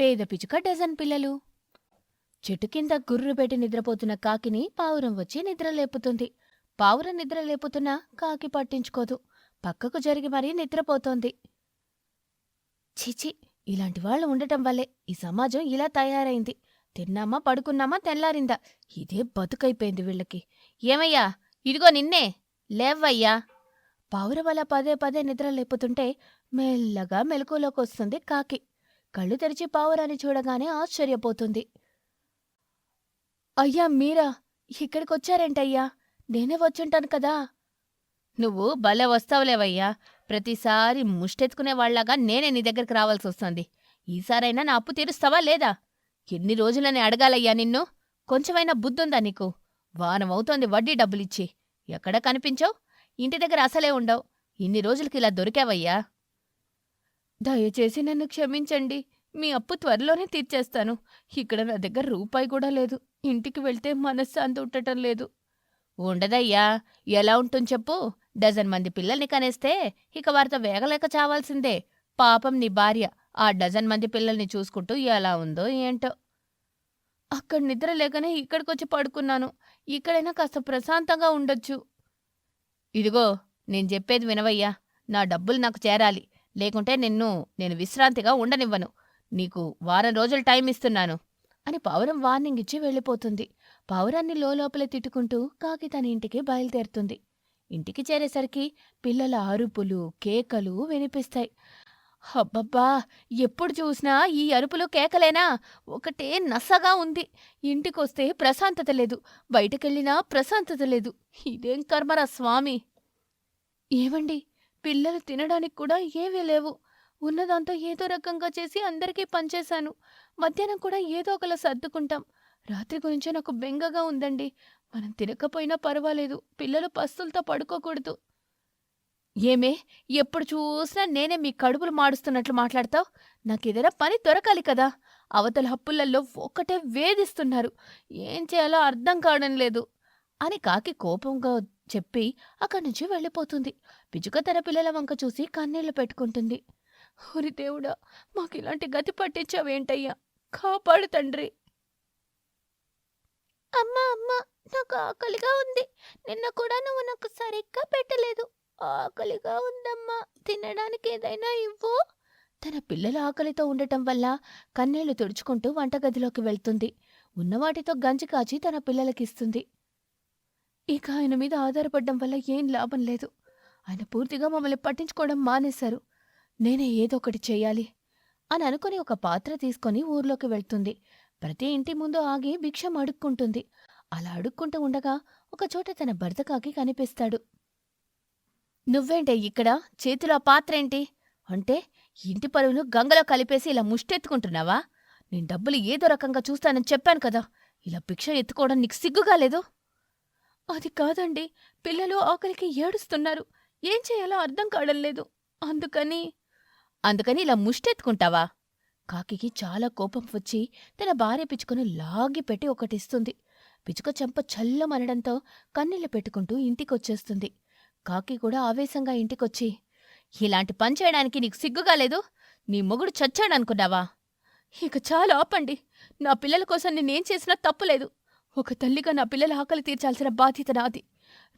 పేద పిచుక డజన్ పిల్లలు. చెట్టు కింద గుర్రు పెట్టి నిద్రపోతున్న కాకిని పావురం వచ్చి నిద్రలేపుతుంది పావురం నిద్ర లేపుతున్నా కాకి పట్టించుకోదు. పక్కకు జరిగి మరీ నిద్రపోతోంది. చిచి ఇలాంటి వాళ్ళు ఉండటం వల్లే ఈ సమాజం ఇలా తయారైంది. తిన్నామా పడుకున్నామా తెల్లారిందా? ఇదే బతుకైపోయింది వీళ్ళకి. ఏమయ్యా ఇదిగో నిన్నే. లేవయ్యా. పావురం అలా పదే పదే నిద్ర లేపుతుంటే మెల్లగా మెలకులోకి వస్తుంది కాకి. కళ్ళు తెరిచి పావురాన్ని చూడగానే ఆశ్చర్యపోతుంది. అయ్యా మీరా? ఇక్కడికొచ్చారేంటయ్యా? నేనే వచ్చుంటాను కదా. నువ్వు భలే వస్తావులేవయ్యా. ప్రతిసారి ముష్టెత్తుకునే వాళ్ళగా నేనే నీ దగ్గరికి రావాల్సి వస్తుంది. ఈసారైనా నా అప్పు తీరుస్తావా లేదా? ఎన్ని రోజులని అడగాలయ్యా నిన్ను? కొంచెమైనా బుద్ధుందా నీకు? వారం అవుతోంది వడ్డీ డబ్బులిచ్చి. ఎక్కడ కనిపించావు? ఇంటి దగ్గర అసలే ఉండవు. ఇన్ని రోజులకి ఇలా దొరికావయ్యా. దయచేసి నన్ను క్షమించండి. మీ అప్పు త్వరలోనే తీర్చేస్తాను. ఇక్కడ నా దగ్గర రూపాయి కూడా లేదు. ఇంటికి వెళ్తే మనశ్శాంతి ఉండటం లేదు. ఉండదయ్యా. ఎలా ఉంటుంది చెప్పు. డజన్ మంది పిల్లల్ని కనేస్తే ఇక వారితో వేగలేక చావాల్సిందే. పాపం నీ భార్య ఆ డజన్ మంది పిల్లల్ని చూసుకుంటూ ఎలా ఉందో ఏంటో. అక్కడ నిద్ర లేకనే ఇక్కడికొచ్చి పడుకున్నాను. ఇక్కడైనా కాస్త ప్రశాంతంగా ఉండొచ్చు. ఇదిగో నేను చెప్పేది వినవయ్యా. నా డబ్బులు నాకు చేరాలి. లేకుంటే నిన్ను నేను విశ్రాంతిగా ఉండనివ్వను. నీకు వారం రోజులు టైం ఇస్తున్నాను. అని పావురం వార్నింగ్ ఇచ్చి వెళ్ళిపోతుంది. పావురాన్ని లోపల తిట్టుకుంటూ కాకి తన ఇంటికి బయలుదేరుతుంది. ఇంటికి చేరేసరికి పిల్లల అరుపులు కేకలు వినిపిస్తాయి. అబ్బబ్బా! ఎప్పుడు చూసినా ఈ అరుపులు కేకలేనా? ఒకటే నసగా ఉంది. ఇంటికొస్తే ప్రశాంతత లేదు. బయటకెళ్ళినా ప్రశాంతత లేదు. ఇదేం కర్మరా స్వామి? ఏవండి? పిల్లలు తినడానికి కూడా ఏవీ లేవు. ఉన్నదాంతో ఏదో రకంగా చేసి అందరికీ పనిచేశాను మధ్యాహ్నం కూడా ఏదో ఒకలా సర్దుకుంటాం. రాత్రి గురించే నాకు బెంగగా ఉందండి. మనం తినకపోయినా పర్వాలేదు. పిల్లలు పస్తులతో పడుకోకూడదు. ఏమే ఎప్పుడు చూసినా నేనే మీ కడుపులు మాడుస్తున్నట్లు మాట్లాడతావు? నాకేదైనా పని దొరకాలి కదా? అవతల హప్పులల్లో ఒక్కటే వేధిస్తున్నారు. ఏం చేయాలో అర్థం కావడం లేదు. అని కాకి కోపంగా చెప్పి అక్కడి నుంచి వెళ్ళిపోతుంది. పిచుక తన పిల్లల వంక చూసి కన్నీళ్ళు పెట్టుకుంటుంది. ఓరి దేవుడా మాకు ఇలాంటి గతి పట్టించావేంటయ్యా? కాపాడు తండ్రి. అమ్మా అమ్మా నాకు ఆకలిగా ఉంది. నిన్న కూడా నువ్వు నాకు సరిగ్గా పెట్టలేదు. ఆకలిగా ఉందమ్మా. తినడానికి ఏదైనా ఇవ్వు. తన పిల్లల ఆకలితో ఉండటం వల్ల కన్నీళ్ళు తుడుచుకుంటూ వంటగదిలోకి వెళ్తుంది. ఉన్నవాటితో గంజి కాచి తన పిల్లలకిస్తుంది. ఇక ఆయన మీద ఆధారపడడం వల్ల ఏం లాభం లేదు. ఆయన పూర్తిగా మమ్మల్ని పట్టించుకోవడం మానేశారు. నేనే ఏదో ఒకటి చెయ్యాలి అని అనుకుని ఒక పాత్ర తీసుకొని ఊర్లోకి వెళ్తుంది. ప్రతి ఇంటి ముందు ఆగి భిక్షం అడుక్కుంటుంది. అలా అడుక్కుంటూ ఉండగా ఒకచోట తన భర్త కాకి కనిపిస్తాడు. నువ్వేంటే ఇక్కడ? చేతిలో పాత్ర ఏంటి? అంటే ఇంటి పరువును గంగలో కలిపేసి ఇలా ముష్టెత్తుకుంటున్నావా? నేను డబ్బులు ఏదో రకంగా చూస్తానని చెప్పాను కదా. ఇలా భిక్ష ఎత్తుకోవడం నీకు సిగ్గుగా లేదు? అది కాదండి. పిల్లలు ఆకలికి ఏడుస్తున్నారు. ఏం చేయాలో అర్థం కావడం లేదు. అందుకని అందుకని ఇలా ముష్టెత్తుకుంటావా? కాకికి చాలా కోపం వచ్చి తన భార్య పిచ్చుకను లాగి పెట్టి ఒకటిస్తుంది. పిచ్చుక చెంప చల్లమనడంతో కన్నీళ్ళు పెట్టుకుంటూ ఇంటికొచ్చేస్తుంది. కాకి కూడా ఆవేశంగా ఇంటికొచ్చి ఇలాంటి పని చేయడానికి నీకు సిగ్గుగా లేదు? నీ మొగుడు చచ్చాడనుకున్నావా? ఇక చాలా ఆపండి. నా పిల్లల కోసం నేనేం చేసినా తప్పులేదు ఒక తల్లిగా నా పిల్లల ఆకలి తీర్చాల్సిన బాధ్యత నాది.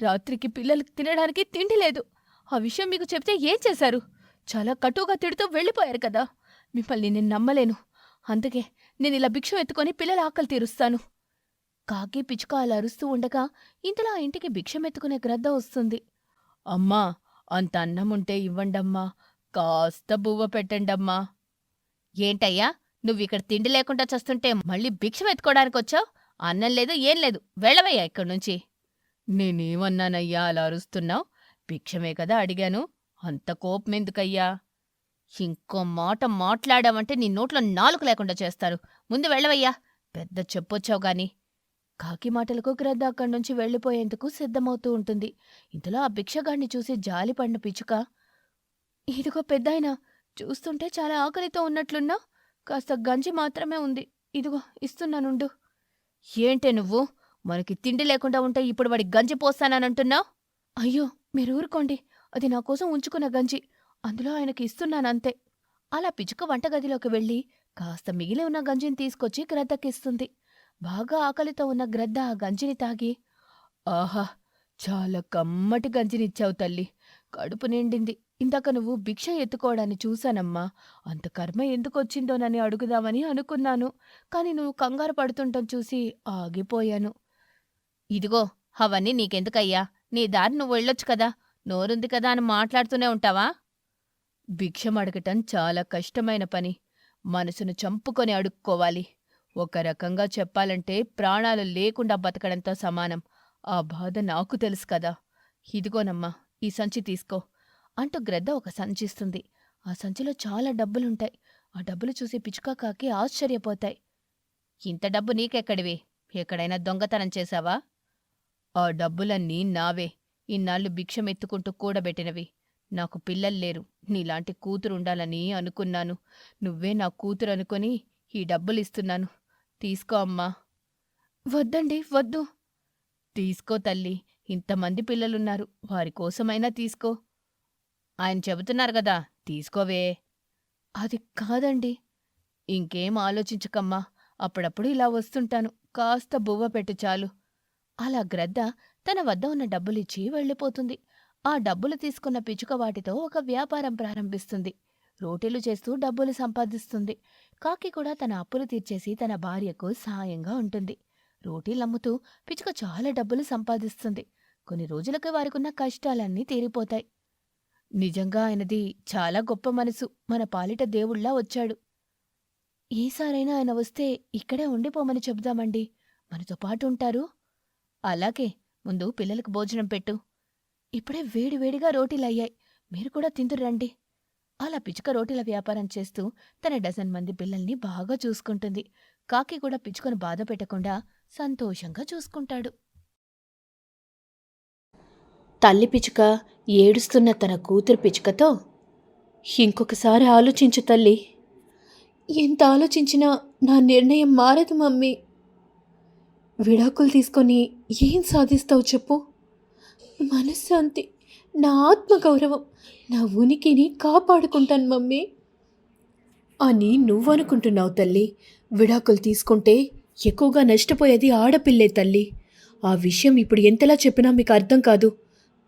రాత్రికి పిల్లలకు తినడానికి తిండి లేదు. ఆ విషయం మీకు చెప్తే ఏం చేశారు? చాలా కటువుగా తిడుతూ వెళ్ళిపోయారు కదా. మిమ్మల్ని నేను నమ్మలేను. అందుకే నేను ఇలా భిక్షం ఎత్తుకొని పిల్లల ఆకలి తీరుస్తాను. కాకి పిచ్చుక అలా అరుస్తూ ఉండగా ఇంతలో ఆ ఇంటికి భిక్షం ఎత్తుకునే గ్రద్ద వస్తుంది. అమ్మా అంత అన్నం ఉంటే ఇవ్వండమ్మా. కాస్త బువ్వ పెట్టండమ్మా. ఏంటయ్యా నువ్విక్కడ తిండి లేకుండా చస్తుంటే మళ్ళీ భిక్షం ఎత్తుకోవడానికి వచ్చావు అన్నం లేదు ఏం లేదు. వెళ్ళవయ్యా ఇక్కడి నుంచి. నేనేమన్నానయ్యా అలా అరుస్తున్నావు? భిక్షమే కదా అడిగాను. అంత కోపం ఎందుకయ్యా? ఇంకో మాట మాట్లాడామంటే నీ నోట్లో నాలుగు లేకుండా చేస్తారు. ముందు వెళ్ళవయ్యా. పెద్ద చెప్పొచ్చావు గాని. కాకి మాటలకు గ్రద్ద అక్కడి నుంచి వెళ్ళిపోయేందుకు సిద్ధమవుతూ ఉంటుంది. ఇంతలో ఆ భిక్షగాడిని చూసి జాలిపడిన పిచ్చుక ఇదిగో పెద్దాయన చూస్తుంటే చాలా ఆకలితో ఉన్నట్లున్నా కాస్త గంజి మాత్రమే ఉంది. ఇదిగో ఇస్తున్నానుండు ఏంటే నువ్వు? మనకి తిండి లేకుండా ఉంటే ఇప్పుడు వాడి గంజి పోస్తానంటున్నావు అయ్యో మీరు ఊరుకోండి అది నా కోసం ఉంచుకున్న గంజి. అందులో ఆయనకి ఇస్తున్నానంతే. అలా పిచుక వంటగదిలోకి వెళ్ళి కాస్త మిగిలి ఉన్న గంజిని తీసుకొచ్చి గ్రద్దకిస్తుంది. బాగా ఆకలితో ఉన్న గ్రద్ద ఆ గంజిని తాగి ఆహా చాలా కమ్మటి గంజినిచ్చావు తల్లి. కడుపు నిండింది. ఇందాక నువ్వు భిక్ష ఎత్తుకోవడాన్ని చూశానమ్మా. అంత కర్మ ఎందుకొచ్చిందోనని అడుగుదామని అనుకున్నాను. కాని నువ్వు కంగారు పడుతుంటం చూసి ఆగిపోయాను. ఇదిగో అవన్నీ నీకెందుకయ్యా? నీ దారి నువ్వు వెళ్ళొచ్చు కదా. నోరుంది కదా అని మాట్లాడుతూనే ఉంటావా? భిక్షం అడగటం చాలా కష్టమైన పని. మనసును చంపుకొని అడుక్కోవాలి. ఒక రకంగా చెప్పాలంటే ప్రాణాలు లేకుండా బతకడంతో సమానం. ఆ బాధ నాకు తెలుసు కదా. ఇదిగోనమ్మా ఈ సంచి తీసుకో. అంటూ గ్రద్ద ఒక సంచిస్తుంది. ఆ సంచిలో చాలా డబ్బులుంటాయి. ఆ డబ్బులు చూసి పిచ్చుక కాకి ఆశ్చర్యపోతాయి. ఇంత డబ్బు నీకెక్కడివి? ఎక్కడైనా దొంగతనం చేశావా? ఆ డబ్బులన్నీ నావే. ఇన్నాళ్ళు భిక్షమెత్తుకుంటూ కూడబెట్టినవి. నాకు పిల్లల్లేరు నీలాంటి కూతురుండాలని అనుకున్నాను. నువ్వే నా కూతురు అనుకొని ఈ డబ్బులిస్తున్నాను. తీసుకో అమ్మా. వద్దండి వద్దు. తీసుకో తల్లి. ఇంతమంది పిల్లలున్నారు. వారి కోసమైనా తీసుకో. ఆయన చెబుతున్నారు గదా తీసుకోవే. అది కాదండి. ఇంకేం ఆలోచించకమ్మా అప్పుడప్పుడు ఇలా వస్తుంటాను కాస్త బువ్వ పెట్టు చాలు. అలా గ్రద్ద తన వద్ద ఉన్న డబ్బులిచ్చి వెళ్ళిపోతుంది. ఆ డబ్బులు తీసుకున్న పిచ్చుక వాటితో ఒక వ్యాపారం ప్రారంభిస్తుంది. రోటీలు చేస్తూ డబ్బులు సంపాదిస్తుంది. కాకి కూడా తన అప్పులు తీర్చేసి తన భార్యకు సాయంగా ఉంటుంది. రోటీలమ్ముతూ పిచ్చుక చాలా డబ్బులు సంపాదిస్తుంది. కొన్ని రోజులకు వారికున్న కష్టాలన్నీ తీరిపోతాయి. నిజంగా ఆయనది చాలా గొప్ప మనసు. మన పాలిట దేవుళ్ళా వచ్చాడు. ఏసారైనా ఆయన వస్తే ఇక్కడే ఉండిపోమని చెబుదామండి. మనతో పాటు ఉంటారు. అలాగే ముందు పిల్లలకు భోజనం పెట్టు. ఇప్పుడే వేడివేడిగా రోటీలయ్యాయి. మీరు కూడా తిందురండి అలా పిచ్చుక రోటీల వ్యాపారం చేస్తూ తన డజన్ మంది పిల్లల్ని బాగా చూసుకుంటుంది. కాకి కూడా పిచుకను బాధ పెట్టకుండా సంతోషంగా చూసుకుంటాడు. తల్లి పిచుక ఏడుస్తున్న తన కూతురు పిచ్చుకతో ఇంకొకసారి ఆలోచించు తల్లి. ఎంత ఆలోచించినా నా నిర్ణయం మారదు మమ్మీ. విడాకులు తీసుకొని ఏం సాధిస్తావు చెప్పు. మనశ్శాంతి నా ఆత్మగౌరవం నా ఉనికిని కాపాడుకుంటాను మమ్మీ. అని నువ్వనుకుంటున్నావు తల్లి. విడాకులు తీసుకుంటే ఎక్కువగా నష్టపోయేది ఆడపిల్లే తల్లి. ఆ విషయం ఇప్పుడు ఎంతలా చెప్పినా మీకు అర్థం కాదు.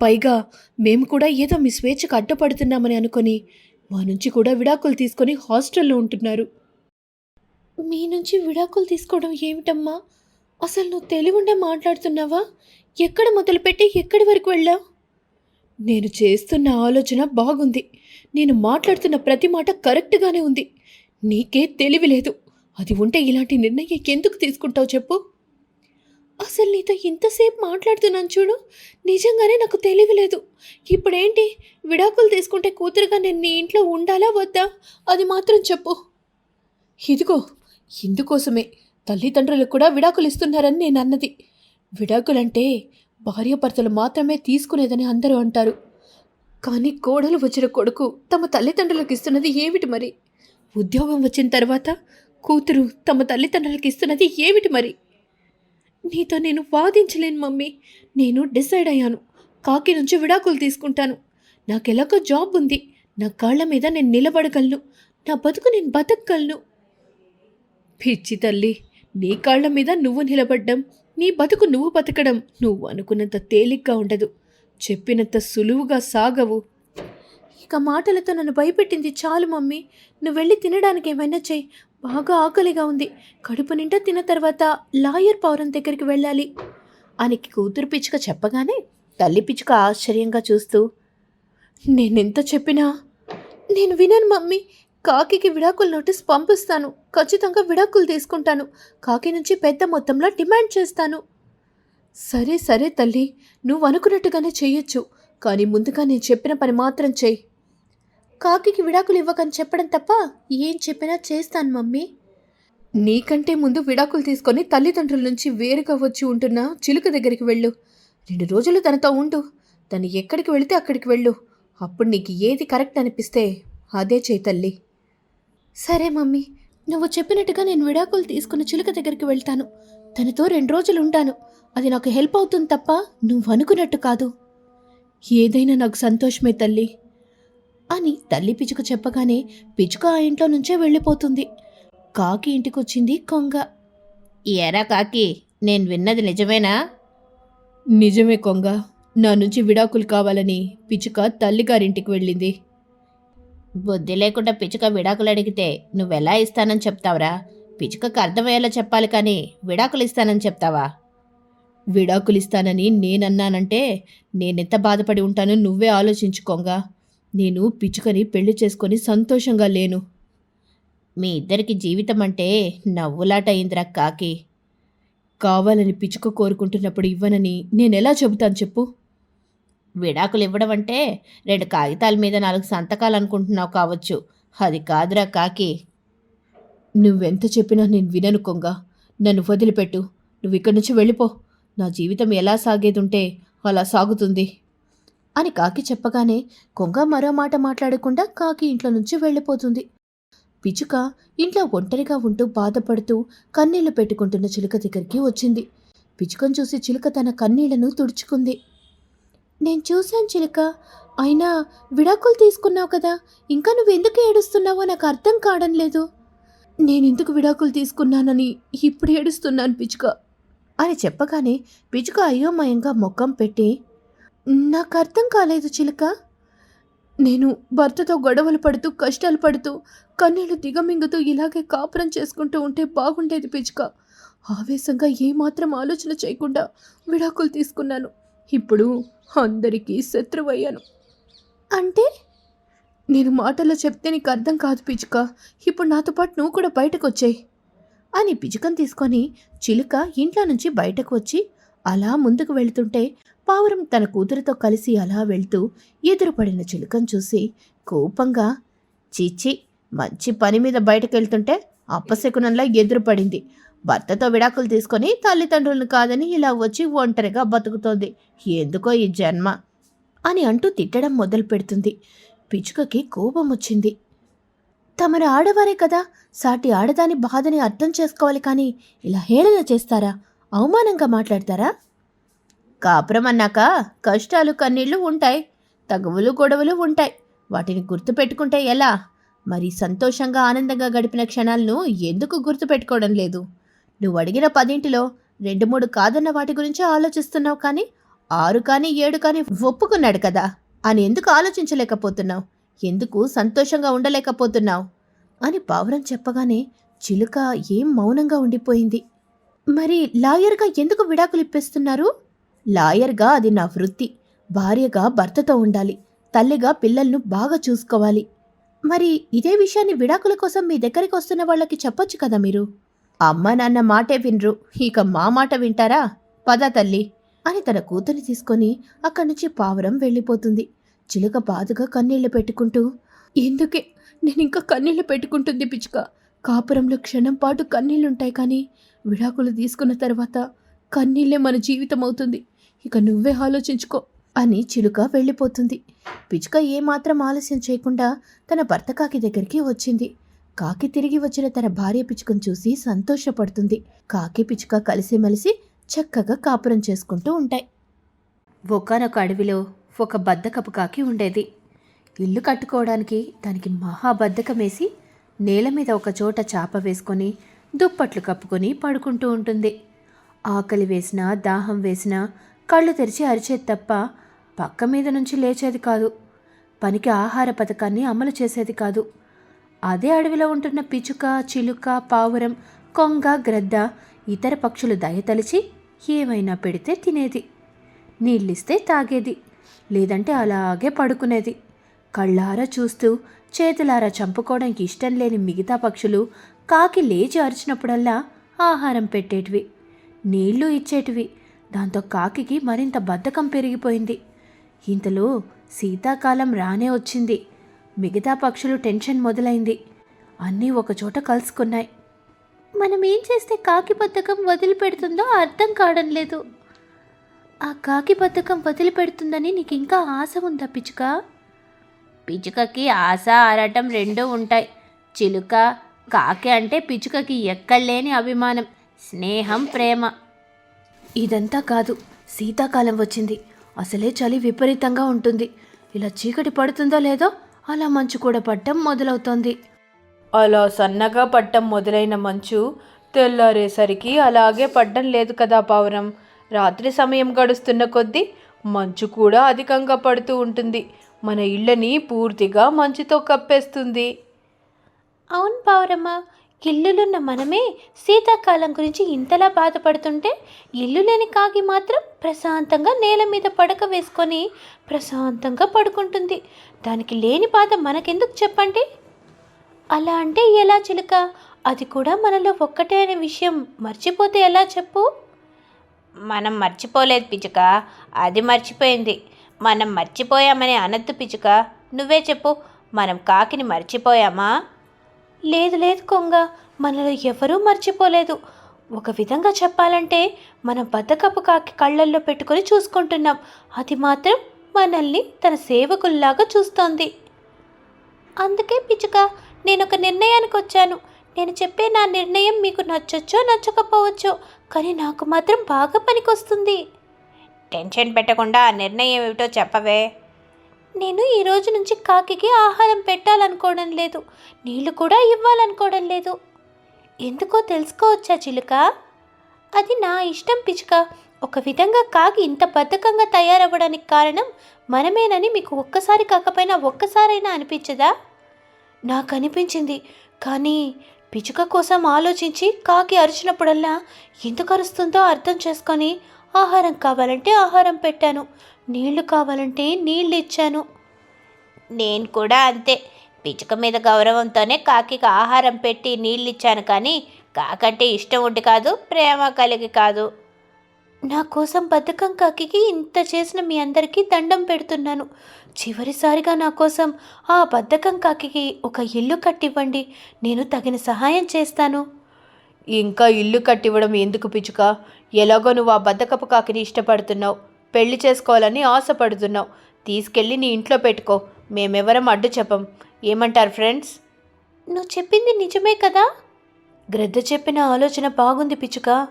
పైగా మేము కూడా ఏదో మీ స్వేచ్ఛకు అడ్డపడుతున్నామని అనుకొని మా నుంచి కూడా విడాకులు తీసుకొని హాస్టల్లో ఉంటున్నారు. మీ నుంచి విడాకులు తీసుకోవడం ఏమిటమ్మా? అసలు నువ్వు తెలివిండే మాట్లాడుతున్నావా? ఎక్కడ మొదలుపెట్టి ఎక్కడి వరకు వెళ్ళావు? నేను చేస్తున్న ఆలోచన బాగుంది. నేను మాట్లాడుతున్న ప్రతి మాట కరెక్ట్గానే ఉంది. నీకే తెలివి లేదు. అది ఉంటే ఇలాంటి నిర్ణయం ఎందుకు తీసుకుంటావు చెప్పు? అసలు నీతో ఇంతసేపు మాట్లాడుతున్నాను చూడు. నిజంగానే నాకు తెలివి లేదు. ఇప్పుడేంటి? విడాకులు తీసుకుంటే కూతురుగా నేను నీ ఇంట్లో ఉండాలా వద్దా? అది మాత్రం చెప్పు. ఇదిగో ఇందుకోసమే తల్లిదండ్రులకు కూడా విడాకులు ఇస్తున్నారని నేను అన్నది. విడాకులంటే భార్యాభర్తలు మాత్రమే తీసుకునేదని అందరూ అంటారు. కానీ కోడలు వచ్చిన కొడుకు తమ తల్లిదండ్రులకు ఇస్తున్నది ఏమిటి మరి? ఉద్యోగం వచ్చిన తర్వాత కూతురు తమ తల్లిదండ్రులకు ఇస్తున్నది ఏమిటి మరి? నీతో నేను వాదించలేను మమ్మీ. నేను డిసైడ్ అయ్యాను. కాకి నుంచి విడాకులు తీసుకుంటాను. నాకెలాగో జాబ్ ఉంది. నా కాళ్ళ మీద నేను నిలబడగలను. నా బతుకు నేను బతకగలను. పిచ్చి తల్లి నీ కాళ్ళ మీద నువ్వు నిలబడ్డం నీ బతుకు నువ్వు బతకడం నువ్వు అనుకున్నంత తేలిగ్గా ఉండదు. చెప్పినంత సులువుగా సాగవు. ఇక మాటలతో నన్ను భయపెట్టింది చాలు మమ్మీ. నువ్వు వెళ్ళి తినడానికి ఏమైనా చెయ్యి. బాగా ఆకలిగా ఉంది. కడుపు నిండా తిన్న తర్వాత లాయర్ పౌరం దగ్గరికి వెళ్ళాలి. అని కూతురు పిచ్చుక చెప్పగానే తల్లి పిచ్చుక ఆశ్చర్యంగా చూస్తూ నేనెంత చెప్పినా? నేను వినను మమ్మీ. కాకికి విడాకుల నోటీస్ పంపిస్తాను. ఖచ్చితంగా విడాకులు తీసుకుంటాను. కాకి నుంచి పెద్ద మొత్తంలో డిమాండ్ చేస్తాను. సరే సరే తల్లి. నువ్వు అనుకున్నట్టుగానే చేయొచ్చు కానీ ముందుగా నేను చెప్పిన పని మాత్రం చెయ్యి. కాకికి విడాకులు ఇవ్వకని చెప్పడం తప్ప ఏం చెప్పినా చేస్తాను మమ్మీ. నీకంటే ముందు విడాకులు తీసుకొని తల్లిదండ్రుల నుంచి వేరుగా వచ్చి ఉంటున్న చిలుక దగ్గరికి వెళ్ళు. రెండు రోజులు తనతో ఉండు. తను ఎక్కడికి వెళితే అక్కడికి వెళ్ళు. అప్పుడు నీకు ఏది కరెక్ట్ అనిపిస్తే అదే చేయి తల్లి. సరే మమ్మీ. నువ్వు చెప్పినట్టుగా నేను విడాకులు తీసుకున్న చిలుక దగ్గరికి వెళ్తాను. తనతో రెండు రోజులు ఉంటాను. అది నాకు హెల్ప్ అవుతుంది తప్ప నువ్వు అనుకున్నట్టు కాదు. ఏదైనా నాకు సంతోషమే తల్లి. అని తల్లి పిచుక చెప్పగానే పిచుక ఆ ఇంట్లో నుంచే వెళ్ళిపోతుంది. కాకి ఇంటికొచ్చింది కొంగ. ఎరా కాకి నేను విన్నది నిజమేనా? నిజమే కొంగ. నా నుంచి విడాకులు కావాలని పిచ్చుక తల్లిగారింటికి వెళ్ళింది. బుద్ధి లేకుండా పిచ్చుక విడాకులు అడిగితే నువ్వెలా ఇస్తానని చెప్తావురా? పిచ్చుకకు అర్థమయ్యేలా చెప్పాలి కానీ విడాకులు ఇస్తానని చెప్తావా? విడాకులు ఇస్తానని నేనన్నానంటే నేనెంత బాధపడి ఉంటానో నువ్వే ఆలోచించుకోంగా. నేను పిచ్చుకని పెళ్ళి చేసుకొని సంతోషంగా లేను. మీ ఇద్దరికి జీవితం అంటే నవ్వులాట అయిందిరా కాకి. కావాలని పిచ్చుక కోరుకుంటున్నప్పుడు ఇవ్వనని నేనెలా చెబుతాను చెప్పు. విడాకులు ఇవ్వడం అంటే రెండు కాగితాల మీద నాలుగు సంతకాలు అనుకుంటున్నావు కావచ్చు. అది కాదురా కాకి. నువ్వెంత చెప్పినా నేను వినను కొంగ. నన్ను వదిలిపెట్టు. నువ్వు ఇక్కడి నుంచి వెళ్ళిపో. నా జీవితం ఎలా సాగేదుంటే అలా సాగుతుంది. అని కాకి చెప్పగానే కొంగ మరో మాట మాట్లాడకుండా కాకి ఇంట్లో నుంచి వెళ్ళిపోతుంది. పిచ్చుక ఇంట్లో ఒంటరిగా ఉంటూ బాధపడుతూ కన్నీళ్ళు పెట్టుకుంటున్న చిలుక దగ్గరికి వచ్చింది. పిచ్చుకను చూసి చిలుక తన కన్నీళ్ళను తుడుచుకుంది. నేను చూశాను చిలుక. అయినా విడాకులు తీసుకున్నావు కదా. ఇంకా నువ్వు ఎందుకు ఏడుస్తున్నావో నాకు అర్థం కావడం లేదు. నేనెందుకు విడాకులు తీసుకున్నానని ఇప్పుడు ఏడుస్తున్నాను పిచ్చుక. అని చెప్పగానే పిచ్చుక అయోమయంగా ముఖం పెట్టి నాకు అర్థం కాలేదు చిలుక. నేను భర్తతో గొడవలు పడుతూ కష్టాలు పడుతూ కన్నీళ్ళు దిగమింగుతూ ఇలాగే కాపురం చేసుకుంటూ ఉంటే బాగుండేది పిచ్చుక. ఆవేశంగా ఏమాత్రం ఆలోచన చేయకుండా విడాకులు తీసుకున్నాను. ఇప్పుడు అందరికీ శత్రువయ్యాను. అంటే? నేను మాటల్లో చెప్తే నీకు అర్థం కాదు పిచ్చుక. ఇప్పుడు నాతో పాటు నువ్వు కూడా బయటకు వచ్చాయి అని పిచుకను తీసుకొని చిలుక ఇంట్లో నుంచి బయటకు వచ్చి అలా ముందుకు వెళుతుంటే పావురం తన కూతురుతో కలిసి అలా వెళ్తూ ఎదురుపడిన చిలుకను చూసి కోపంగా చీచి మంచి పని మీద బయటకెళ్తుంటే అప్పశకునంలా ఎదురుపడింది. భర్తతో విడాకులు తీసుకొని తల్లిదండ్రులను కాదని ఇలా వచ్చి ఒంటరిగా బతుకుతోంది. ఎందుకో ఈ జన్మ అని అంటూ తిట్టడం మొదలు పెడుతుంది. పిచ్చుకకి కోపం వచ్చింది. తమరు ఆడవారే కదా! సాటి ఆడదాని బాధని అర్థం చేసుకోవాలి కానీ ఇలా హేళన చేస్తారా? అవమానంగా మాట్లాడతారా? కాపురం అన్నాక కష్టాలు కన్నీళ్ళు ఉంటాయి తగువులు గొడవలు ఉంటాయి. వాటిని గుర్తుపెట్టుకుంటే ఎలా? మరి సంతోషంగా ఆనందంగా గడిపిన క్షణాలను ఎందుకు గుర్తుపెట్టుకోవడం లేదు? నువ్వు అడిగిన పదింటిలో రెండు మూడు కాదన్న వాటి గురించి ఆలోచిస్తున్నావు కానీ ఆరు కానీ ఏడు కానీ ఒప్పుకున్నాడు కదా? అని ఎందుకు ఆలోచించలేకపోతున్నావు? ఎందుకు సంతోషంగా ఉండలేకపోతున్నావు? అని పావురం చెప్పగానే చిలుక ఏం మౌనంగా ఉండిపోయింది. మరి లాయర్గా ఎందుకు విడాకులు ఇప్పిస్తున్నారు లాయర్గా అది నా వృత్తి. భార్యగా భర్తతో ఉండాలి. తల్లిగా పిల్లలను బాగా చూసుకోవాలి. మరి ఇదే విషయాన్ని విడాకుల కోసం మీ దగ్గరికి వస్తున్న వాళ్ళకి చెప్పొచ్చు కదా మీరు? అమ్మ నాన్న మాటే వినరు. ఇక మా మాట వింటారా? పద తల్లి అని తన కూతుర్ని తీసుకొని అక్కడి నుంచి పావురం వెళ్ళిపోతుంది. చిలుక బాధగా కన్నీళ్ళు పెట్టుకుంటూ ఎందుకే? నేను ఇంకా కన్నీళ్ళు పెట్టుకుంటుంది పిచ్చుక. కాపురంలో క్షణం పాటు కన్నీళ్ళుంటాయి కానీ విడాకులు తీసుకున్న తర్వాత కన్నీళ్ళే మన జీవితం అవుతుంది. ఇక నువ్వే ఆలోచించుకో అని చిలుక వెళ్ళిపోతుంది. పిచ్చుక ఏమాత్రం ఆలస్యం చేయకుండా తన భర్త కాకి దగ్గరికి వచ్చింది. కాకి తిరిగి వచ్చిన తన భార్య పిచుకను చూసి సంతోషపడుతుంది. కాకి పిచ్చుక కలిసిమెలిసి చక్కగా కాపురం చేసుకుంటూ ఉంటాయి. ఒకనొక అడవిలో ఒక బద్దకపు కాకి ఉండేది. ఇల్లు కట్టుకోవడానికి దానికి మహా వేసి నేల మీద ఒక చోట చాప వేసుకొని దుప్పట్లు కప్పుకొని పడుకుంటూ ఉంటుంది. ఆకలి వేసినా దాహం వేసినా కళ్ళు తెరిచి అరిచేది తప్ప పక్క మీద నుంచి లేచేది కాదు. పనికి ఆహార పథకాన్ని అమలు చేసేది కాదు. అదే అడవిలో ఉంటున్న పిచుక చిలుక పావురం కొంగ గ్రద్ద ఇతర పక్షులు దయతలిచి ఏమైనా పెడితే తినేది. నీళ్ళిస్తే తాగేది. లేదంటే అలాగే పడుకునేది. కళ్ళారా చూస్తూ చేతులారా చంపుకోవడానికి ఇష్టం లేని మిగతా పక్షులు కాకి లేచి అరిచినప్పుడల్లా ఆహారం పెట్టేటివి. నీళ్ళు ఇచ్చేటివి. దాంతో కాకికి మరింత బద్ధకం పెరిగిపోయింది. ఇంతలో శీతాకాలం రానే వచ్చింది. మిగతా పక్షులు టెన్షన్ మొదలైంది. అన్నీ ఒకచోట కలుసుకున్నాయి. మనం ఏం చేస్తే కాకి బద్ధకం వదిలిపెడుతుందో అర్థం కావడం లేదు. ఆ కాకి బద్ధకం వదిలిపెడుతుందని నీకు ఇంకా ఆశ ఉందా పిచ్చుక? పిచ్చుకకి ఆశ ఆరాటం రెండూ ఉంటాయి. చిలుక కాకి అంటే పిచ్చుకకి ఎక్కడలేని అభిమానం స్నేహం ప్రేమ. ఇదంతా కాదు. శీతాకాలం వచ్చింది. అసలే చలి విపరీతంగా ఉంటుంది. ఇలా చీకటి పడుతుందో లేదో అలా మంచు కూడా పడ్డం మొదలవుతోంది. అలా సన్నగా పట్టం మొదలైన మంచు తెల్లారేసరికి అలాగే పడ్డం లేదు కదా పావురం. రాత్రి సమయం గడుస్తున్న కొద్దీ మంచు కూడా అధికంగా పడుతూ ఉంటుంది. మన ఇళ్ళని పూర్తిగా మంచుతో కప్పేస్తుంది. అవును పావురమ్మ ఇల్లులున్న మనమే శీతాకాలం గురించి ఇంతలా బాధపడుతుంటే ఇల్లు లేని కాకి మాత్రం ప్రశాంతంగా నేల మీద పడక వేసుకొని ప్రశాంతంగా పడుకుంటుంది. దానికి లేని బాధ మనకెందుకు చెప్పండి? అలా అంటే ఎలా చిలుక? అది కూడా మనలో ఒక్కటే అనే విషయం మర్చిపోతే ఎలా చెప్పు? మనం మర్చిపోలేదు పిచ్చుక. అది మర్చిపోయింది. మనం మర్చిపోయామని అనద్దు పిచ్చుక. నువ్వే చెప్పు. మనం కాకిని మర్చిపోయామా? లేదు లేదు కొంగ మనలో ఎవరూ మర్చిపోలేదు. ఒక విధంగా చెప్పాలంటే మనం బద్దకప్పు కాకి కళ్ళల్లో పెట్టుకొని చూసుకుంటున్నాం. అది మాత్రం మనల్ని తన సేవకుల్లాగా చూస్తోంది. అందుకే పిచ్చుక నేను ఒక నిర్ణయానికి వచ్చాను. నేను చెప్పే నా నిర్ణయం మీకు నచ్చొచ్చో నచ్చకపోవచ్చో కానీ నాకు మాత్రం బాగా పనికొస్తుంది. టెన్షన్ పెట్టకుండా ఆ నిర్ణయం ఏమిటో చెప్పవే. నేను ఈ రోజు నుంచి కాకికి ఆహారం పెట్టాలనుకోవడం లేదు. నీళ్ళు కూడా ఇవ్వాలనుకోవడం లేదు. ఎందుకో తెలుసుకోవచ్చా చిలుక? అది నా ఇష్టం పిచ్చుక. ఒక విధంగా కాకి ఇంత బద్ధకంగా తయారవ్వడానికి కారణం మనమేనని మీకు ఒక్కసారి కాకపోయినా ఒక్కసారైనా అనిపించదా? నాకు అనిపించింది. కానీ పిచ్చుక కోసం ఆలోచించి కాకి అరిచినప్పుడల్లా ఎందుకు అరుస్తుందో అర్థం చేసుకొని ఆహారం కావాలంటే ఆహారం పెట్టాను. నీళ్ళు కావాలంటే నీళ్ళు ఇచ్చాను. నేను కూడా అంతే. పిచ్చుక మీద గౌరవంతోనే కాకికి ఆహారం పెట్టి నీళ్ళు ఇచ్చాను కానీ కాకంటే ఇష్టం ఉండి కాదు ప్రేమ కలిగి కాదు. నా కోసం బద్ధకం కాకికి ఇంత చేసిన మీ అందరికీ దండం పెడుతున్నాను. చివరిసారిగా నా కోసం ఆ బద్ధకం కాకికి ఒక ఇల్లు కట్టివ్వండి. నేను తగిన సహాయం చేస్తాను. ఇంకా ఇల్లు కట్టివ్వడం ఎందుకు పిచ్చుక? ఎలాగో నువ్వు ఆ బద్దకపు కాకిని ఇష్టపడుతున్నావు. పెళ్ళి చేసుకోవాలని ఆశపడుతున్నావు. తీసుకెళ్ళి నీ ఇంట్లో పెట్టుకో. మేమెవరం అడ్డు చెప్పం. ఏమంటారు ఫ్రెండ్స్? నువ్వు చెప్పింది నిజమే కదా? గ్రద్ద చెప్పిన ఆలోచన బాగుంది పిచ్చుక.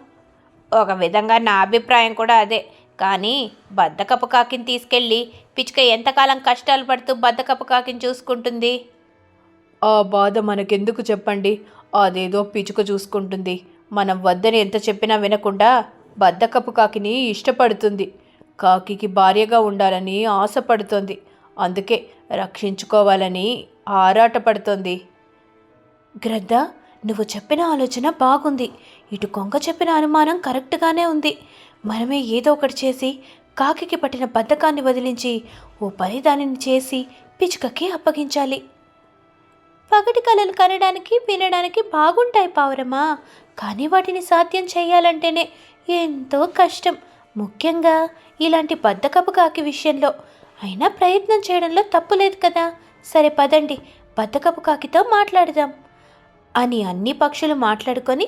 ఒక విధంగా నా అభిప్రాయం కూడా అదే. కానీ బద్దకపు కాకిని తీసుకెళ్ళి పిచ్చుక ఎంతకాలం కష్టాలు పడుతూ బద్దకపు కాకిని చూసుకుంటుంది? ఆ బాధ మనకెందుకు చెప్పండి? అదేదో పిచుక చూసుకుంటుంది. మనం వద్దని ఎంత చెప్పినా వినకుండా బద్దకపు కాకిని ఇష్టపడుతుంది. కాకికి భార్యగా ఉండాలని ఆశపడుతోంది. అందుకే రక్షించుకోవాలని ఆరాటపడుతోంది. గ్రద్ద నువ్వు చెప్పిన ఆలోచన బాగుంది. ఇటు కొంగ చెప్పిన అనుమానం కరెక్ట్గానే ఉంది. మనమే ఏదో ఒకటి చేసి కాకికి పట్టిన బద్ధకాన్ని వదిలించి ఓ పని దానిని చేసి పిచ్చుకకి అప్పగించాలి. పగటి కళలు కనడానికి వినడానికి బాగుంటాయి పావురమా? కానీ వాటిని సాధ్యం చేయాలంటేనే ఎంతో కష్టం. ముఖ్యంగా ఇలాంటి బద్దకపు కాకి విషయంలో. అయినా ప్రయత్నం చేయడంలో తప్పు లేదు కదా? సరే పదండి బద్దకపు కాకితో మాట్లాడదాం. అని అన్ని పక్షులు మాట్లాడుకొని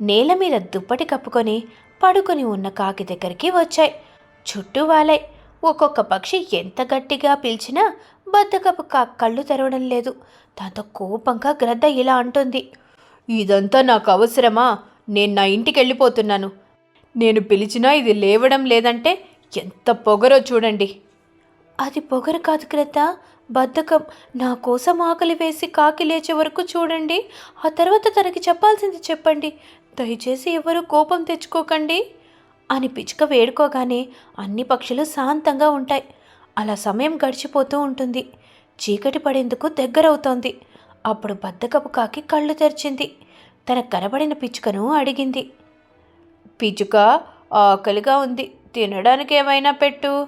నేల మీద దుప్పటి కప్పుకొని పడుకొని ఉన్న కాకి దగ్గరికి వచ్చాయి. చుట్టూ వాలాయి ఒక్కొక్క పక్షి ఎంత గట్టిగా పిలిచినా బద్దకపు కా కళ్ళు తెరవడం లేదు. దాంతో కోపంగా గ్రద్ద ఇలా అంటుంది. ఇదంతా నాకు అవసరమా? నేను నా ఇంటికి వెళ్ళిపోతున్నాను. నేను పిలిచినా ఇది లేవడం లేదంటే ఎంత పొగరో చూడండి. అది పొగరు కాదు గ్రద్ద. బద్ధకం. నా కోసం ఆకలి వేసి కాకి లేచే వరకు చూడండి. ఆ తర్వాత తనకి చెప్పాల్సింది చెప్పండి. దయచేసి ఎవరు కోపం తెచ్చుకోకండి. అని పిచ్చుక వేడుకోగానే అన్ని పక్షులు శాంతంగా ఉంటాయి. అలా సమయం గడిచిపోతూ ఉంటుంది. చీకటి పడేందుకు దగ్గరవుతోంది. అప్పుడు బద్దకపు కాకి కళ్ళు తెరిచింది. తన కనబడిన పిచ్చుకను అడిగింది. పిచుక ఆకలిగా ఉంది. తినడానికి ఏమైనా పెట్టు.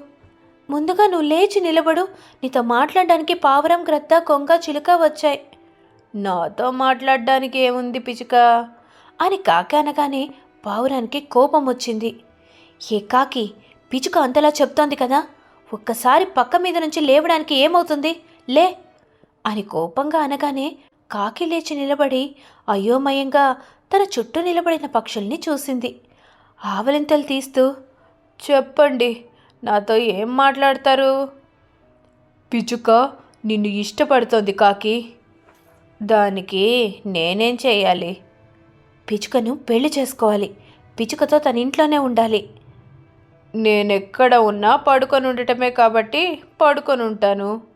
ముందుగా నువ్వు లేచి నిలబడు. నీతో మాట్లాడడానికి పావురం గ్రత్త కొంగ చిలుక వచ్చాయి. నాతో మాట్లాడడానికి ఏముంది పిచుక అని కాకి అనగానే పావురానికి కోపం వచ్చింది. ఏ కాకి పిచుక అంతలా చెప్తోంది కదా. ఒక్కసారి పక్క మీద నుంచి లేవడానికి ఏమవుతుంది? లే అని కోపంగా అనగానే కాకి లేచి నిలబడి అయోమయంగా తన చుట్టూ నిలబడిన పక్షుల్ని చూసింది. ఆవలింతలు తీస్తూ చెప్పండి నాతో ఏం మాట్లాడతారు? పిచుక నిన్ను ఇష్టపడుతోంది కాకి. దానికి నేనేం చేయాలి? పిచుకను పెళ్ళి చేసుకోవాలి. పిచుకతో తన ఇంట్లోనే ఉండాలి. నేనెక్కడ ఉన్నా పడుకొని ఉండటమే కాబట్టి పడుకొని ఉంటాను.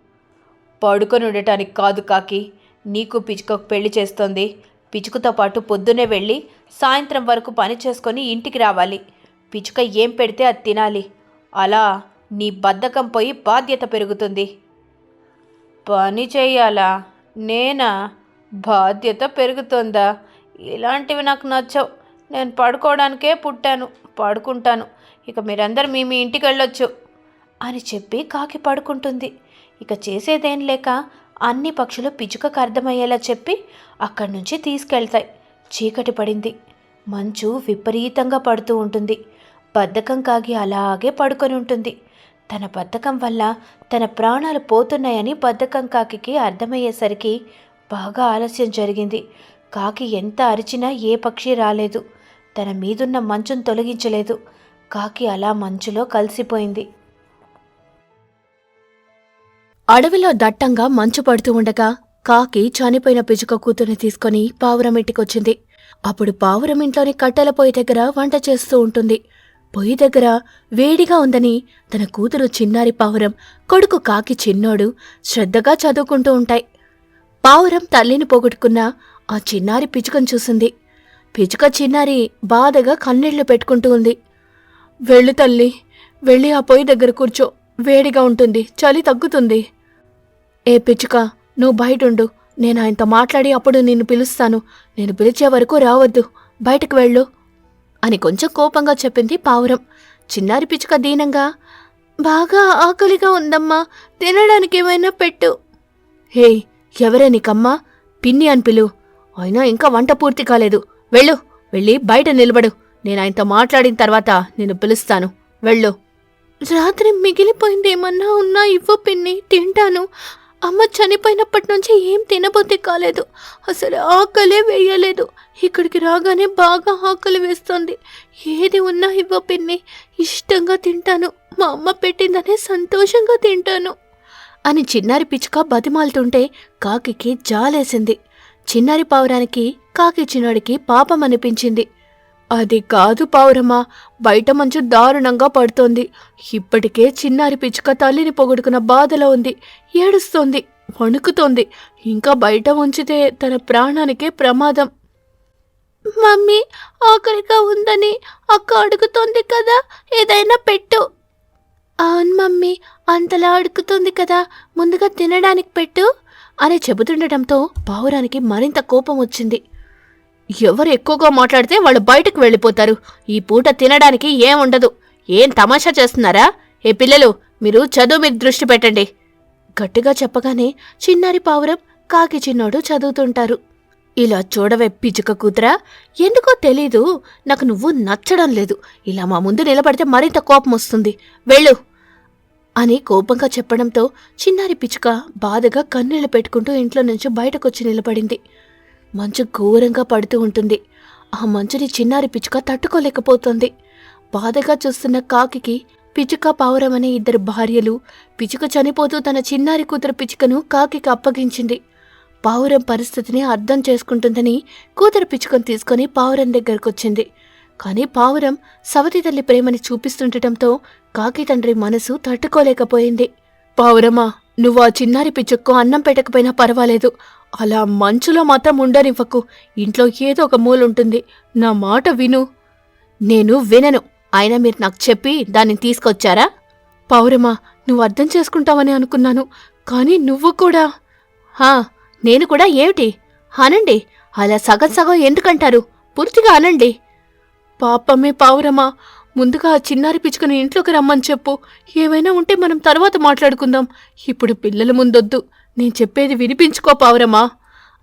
పడుకొని ఉండటానికి కాదు కాకి. నీకు పిచ్చుకకు పెళ్ళి చేస్తోంది. పిచ్చుకతో పాటు పొద్దునే వెళ్ళి సాయంత్రం వరకు పని చేసుకొని ఇంటికి రావాలి. పిచ్చుక ఏం పెడితే అది తినాలి. అలా నీ బద్ధకం పోయి బాధ్యత పెరుగుతుంది. పని చేయాలా? నేనా? బాధ్యత పెరుగుతుందా? ఇలాంటివి నాకు నచ్చవు. నేను పడుకోవడానికే పుట్టాను. పడుకుంటాను. ఇక మీరందరూ మీ మీ ఇంటికి వెళ్ళొచ్చు అని చెప్పి కాకి పడుకుంటుంది. ఇక చేసేదేం లేక అన్ని పక్షులు పిచుకకు అర్థమయ్యేలా చెప్పి అక్కడి నుంచి తీసుకెళ్తాయి. చీకటి పడింది. మంచు విపరీతంగా పడుతూ ఉంటుంది. బద్ధకం కాగి అలాగే పడుకొని ఉంటుంది. తన బద్ధకం వల్ల తన ప్రాణాలు పోతున్నాయని బద్ధకం కాకికి అర్థమయ్యేసరికి బాగా ఆలస్యం జరిగింది. కాకి ఎంత అరిచినా ఏ పక్షి రాలేదు. తన మీదున్న మంచును తొలగించలేదు. కాకి అలా మంచులో కలిసిపోయింది. అడవిలో దట్టంగా మంచు పడుతూ ఉండగా కాకి చనిపోయిన పిచుక కూతుర్ని తీసుకొని పావురం ఇంటికొచ్చింది. అప్పుడు పావురం ఇంట్లోని కట్టెల పొయ్యి దగ్గర వంట చేస్తూ ఉంటుంది. పొయ్యి దగ్గర వేడిగా ఉందని తన కూతురు చిన్నారి పావురం కొడుకు కాకి చిన్నోడు శ్రద్ధగా చదువుకుంటూ ఉంటాయి. పావురం తల్లిని పోగొట్టుకున్న ఆ చిన్నారి పిచుకను చూసింది. పిచుక చిన్నారి బాధగా కన్నీళ్ళు పెట్టుకుంటూ ఉంది. వెళ్ళు తల్లి వెళ్ళి ఆ పొయ్యి దగ్గర కూర్చో. వేడిగా ఉంటుంది చలి తగ్గుతుంది. ఏ పిచ్చుక నువ్వు బయటుండు. నేను ఆయనతో మాట్లాడి అప్పుడు నిన్ను పిలుస్తాను. నేను పిలిచే వరకు రావద్దు. బయటకు వెళ్ళు అని కొంచెం కోపంగా చెప్పింది పావురం. చిన్నారి పిచ్చుక దీనంగా బాగా ఆకలిగా ఉందమ్మా. తినడానికి ఏమైనా పెట్టు. హే ఎవరే నీకమ్మా? పిన్ని అని పిలు. అయినా ఇంకా వంట పూర్తి కాలేదు. వెళ్ళు వెళ్ళి బయట నిలబడు. నేను ఆయనతో మాట్లాడిన తర్వాత నేను పిలుస్తాను. వెళ్ళు. రాత్రి మిగిలిపోయింది ఏమన్నా ఉన్నా ఇవ్వు పిన్ని తింటాను. అమ్మ చనిపోయినప్పటి నుంచి ఏం తినబుద్ధి కాలేదు. అసలు ఆకలే వేయలేదు. ఇక్కడికి రాగానే బాగా ఆకలి వేస్తుంది. ఏది ఉన్నా ఇవ్వ పిన్ని. ఇష్టంగా తింటాను. మా అమ్మ పెట్టిందనే సంతోషంగా తింటాను. అని చిన్నారి పిచ్చుక బతిమాలుతుంటే కాకికి జాలేసింది. చిన్నారి పావురానికి కాకి చిన్నోడికి పాపం అనిపించింది అది కాదు పావురమా బయట మంచు దారుణంగా పడుతోంది. ఇప్పటికే చిన్నారి పిచ్చుక తల్లిని పొగడుకున్న బాధలో ఉంది ఏడుస్తోంది వణుకుతోంది. ఇంకా బయట ఉంచితే తన ప్రాణానికే ప్రమాదం. మమ్మీ ఆకలిగా ఉందని అక్క అడుగుతోంది కదా ఏదైనా పెట్టు. అవును మమ్మీ అంతలా అడుగుతుంది కదా ముందుగా తినడానికి పెట్టు అని చెబుతుండటంతో పావురానికి మరింత కోపం వచ్చింది. ఎవరు ఎక్కువగా మాట్లాడితే వాళ్ళు బయటకు వెళ్ళిపోతారు. ఈ పూట తినడానికి ఏం ఉండదు ఏం తమాషా చేస్తున్నారా? ఏ పిల్లలు మీరు చదువు మీద దృష్టి పెట్టండి. గట్టిగా చెప్పగానే చిన్నారి పావురం కాకి చిన్నోడు చదువుతుంటారు. ఇలా చూడవే పిచ్చుక కూతురా ఎందుకో తెలీదు నాకు నువ్వు నచ్చడం లేదు. ఇలా మా ముందు నిలబడితే మరింత కోపం వస్తుంది. వెళ్ళు అని కోపంగా చెప్పడంతో చిన్నారి పిచ్చుక బాధగా కన్నీళ్ళు పెట్టుకుంటూ ఇంట్లో నుంచి బయటకొచ్చి నిలబడింది. మంచు ఘోరంగా పడుతూ ఉంటుంది. ఆ మంచుని చిన్నారి పిచ్చుక తట్టుకోలేకపోతుంది. బాధగా చూస్తున్న కాకికి పిచ్చుక పావురం అనే ఇద్దరు భార్యలు పిచ్చుక చనిపోతూ తన చిన్నారి కూతురు పిచ్చుకను కాకికి అప్పగించింది. పావురం పరిస్థితిని అర్థం చేసుకుంటుందని కూతురు పిచ్చుకను తీసుకొని పావురం దగ్గరకొచ్చింది. కానీ పావురం సవతి తల్లి ప్రేమని చూపిస్తుండటంతో కాకి తండ్రి మనసు తట్టుకోలేకపోయింది. పావురమా నువ్వు ఆ చిన్నారి పిచ్చుక్కో అన్నం పెట్టకపోయినా పర్వాలేదు. అలా మంచులో మాత్రం ఉండనివ్వకు. ఇంట్లో ఏదో ఒక మూలుంటుంది నా మాట విను. నేను వినను. అయినా మీరు నాకు చెప్పి దాన్ని తీసుకొచ్చారా? పౌరమా నువ్వు అర్థం చేసుకుంటావని అనుకున్నాను. కానీ నువ్వు కూడా. హా నేను కూడా ఏమిటి? అనండి. అలా సగం సగం ఎందుకంటారు? పూర్తిగా అనండి. పాపమే పావురమా ముందుగా ఆ చిన్నారి పిచ్చుకుని ఇంట్లోకి రమ్మని చెప్పు. ఏమైనా ఉంటే మనం తర్వాత మాట్లాడుకుందాం. ఇప్పుడు పిల్లల ముందొద్దు. నేను చెప్పేది వినిపించుకో పావురమా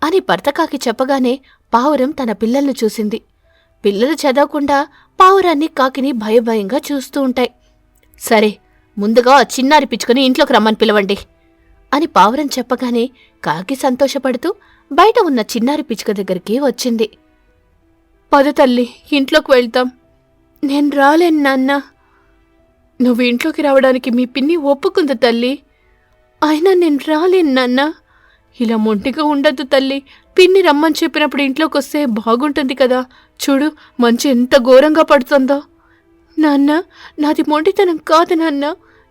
అని భర్తకాకి చెప్పగానే పావురం తన పిల్లల్ని చూసింది. పిల్లలు చదవకుండా పావురాన్ని కాకిని భయభయంగా చూస్తూ ఉంటాయి. సరే ముందుగా ఆ చిన్నారి పిచ్చుకుని ఇంట్లోకి రమ్మని పిలవండి అని పావురం చెప్పగానే కాకి సంతోషపడుతూ బయట ఉన్న చిన్నారి పిచ్చుక దగ్గరికి వచ్చింది. పద తల్లి ఇంట్లోకి వెళ్తాం. నేను రాలేను నాన్న. నువ్వు ఇంట్లోకి రావడానికి మీ పిన్ని ఒప్పుకుంది తల్లి. అయినా నేను రాలేను నాన్న. ఇలా మొంటిగా ఉండద్దు తల్లి. పిన్ని రమ్మని చెప్పినప్పుడు ఇంట్లోకి వస్తే బాగుంటుంది కదా. చూడు మంచి ఎంత ఘోరంగా పడుతుందో. నాన్న నాది మొండితనం కాదు నాన్న.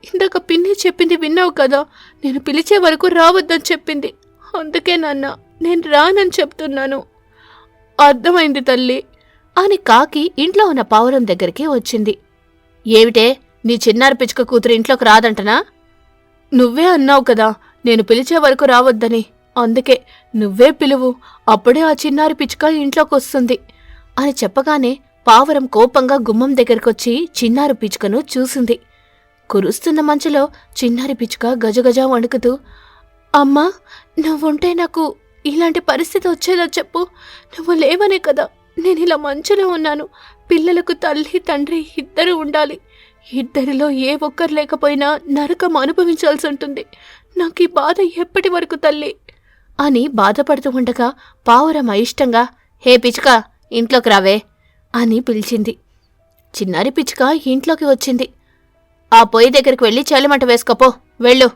ఇందాక పిన్ని చెప్పింది విన్నావు కదా. నేను పిలిచే వరకు రావద్దని చెప్పింది. అందుకే నాన్న నేను రానని చెప్తున్నాను. అర్థమైంది తల్లి. అని కాకి ఇంట్లో ఉన్న పావురం దగ్గరికి వచ్చింది. ఏమిటే నీ చిన్నారి పిచ్చుక కూతురు ఇంట్లోకి రాదంటనా? నువ్వే అన్నావు కదా నేను పిలిచే వరకు రావద్దని. అందుకే నువ్వే పిలువు అప్పుడే ఆ చిన్నారి పిచ్చుక ఇంట్లోకి వస్తుంది అని చెప్పగానే పావురం కోపంగా గుమ్మం దగ్గరకొచ్చి చిన్నారి పిచ్చుకను చూసింది. కురుస్తున్న మంచులో చిన్నారి పిచ్చుక గజగజ వణుకుతూ అమ్మా నువ్వుంటే నాకు ఇలాంటి పరిస్థితి వచ్చేదో చెప్పు. నువ్వు లేవనే కదా నేను ఇలా మంచులో ఉన్నాను. పిల్లలకు తల్లి తండ్రి ఇద్దరు ఉండాలి. ఇద్దరిలో ఏ ఒక్కరు లేకపోయినా నరకం అనుభవించాల్సి ఉంటుంది. నాకు ఈ బాధ ఎప్పటి వరకు తల్లి? అని బాధపడుతూ ఉండగా పావురం అయిష్టంగా హే పిచ్చుక ఇంట్లోకి రావే అని పిలిచింది. చిన్నారి పిచ్చుక ఇంట్లోకి వచ్చింది. ఆ పొయ్యి దగ్గరికి వెళ్ళి చలిమంట వేసుకోపో వెళ్ళు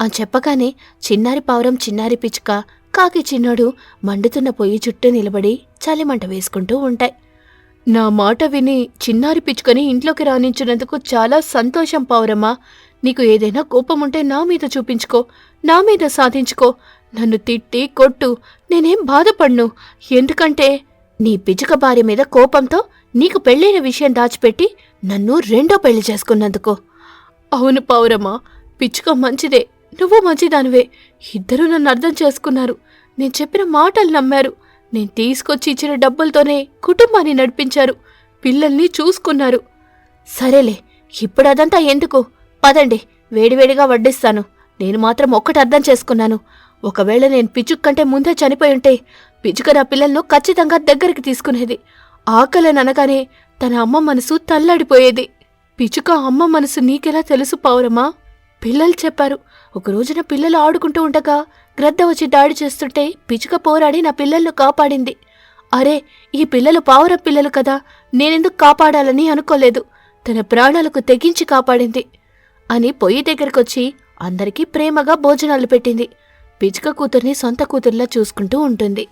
అని చెప్పగానే చిన్నారి పావురం చిన్నారి పిచ్చుక కాకి చిన్నోడు మండుతున్న పొయ్యి చుట్టూ నిలబడి చలిమంట వేసుకుంటూ ఉంటాయి. నా మాట విని చిన్నారి పిచ్చుకొని ఇంట్లోకి రాణించినందుకు చాలా సంతోషం పావురమ్మా. నీకు ఏదైనా కోపం ఉంటే నా మీద చూపించుకో నా మీద సాధించుకో. నన్ను తిట్టి కొట్టు నేనేం బాధపడ్ను. ఎందుకంటే నీ పిచ్చుక భార్య మీద కోపంతో నీకు పెళ్ళైన విషయం దాచిపెట్టి నన్ను రెండో పెళ్ళి చేసుకున్నందుకు. అవును పావురమ్మా. పిచ్చుక మంచిదే. నువ్వు మంచిదానివే. ఇద్దరూ నన్ను అర్థం చేసుకున్నారు. నేను చెప్పిన మాటలు నమ్మారు. నేను తీసుకొచ్చి ఇచ్చిన డబ్బులతోనే కుటుంబాన్ని నడిపించారు. పిల్లల్ని చూసుకున్నారు. సరేలే ఇప్పుడు అదంతా ఎందుకు? పదండి వేడివేడిగా వడ్డిస్తాను. నేను మాత్రం ఒక్కటి అర్థం చేసుకున్నాను. ఒకవేళ నేను పిచుక్ కంటే ముందే చనిపోయి ఉంటే పిచ్చుక నా పిల్లలను ఖచ్చితంగా దగ్గరికి తీసుకునేది. ఆకలని అనగానే తన అమ్మ మనసు తల్లాడిపోయేది. పిచ్చుక అమ్మ మనసు నీకెలా తెలుసు పావురమ్మా? పిల్లలు చెప్పారు. ఒక రోజున పిల్లలు ఆడుకుంటూ ఉండగా గ్రద్ద వచ్చి దాడి చేస్తుంటే పిచ్చుక పోరాడి నా పిల్లలను కాపాడింది. అరే ఈ పిల్లలు పావుర పిల్లలు కదా నేనెందుకు కాపాడాలని అనుకోలేదు. తన ప్రాణాలకు తెగించి కాపాడింది. అని పొయ్యి దగ్గరకొచ్చి అందరికీ ప్రేమగా భోజనాలు పెట్టింది. పిచ్చుక కూతుర్ని సొంత కూతుర్లా చూసుకుంటూ ఉంటుంది.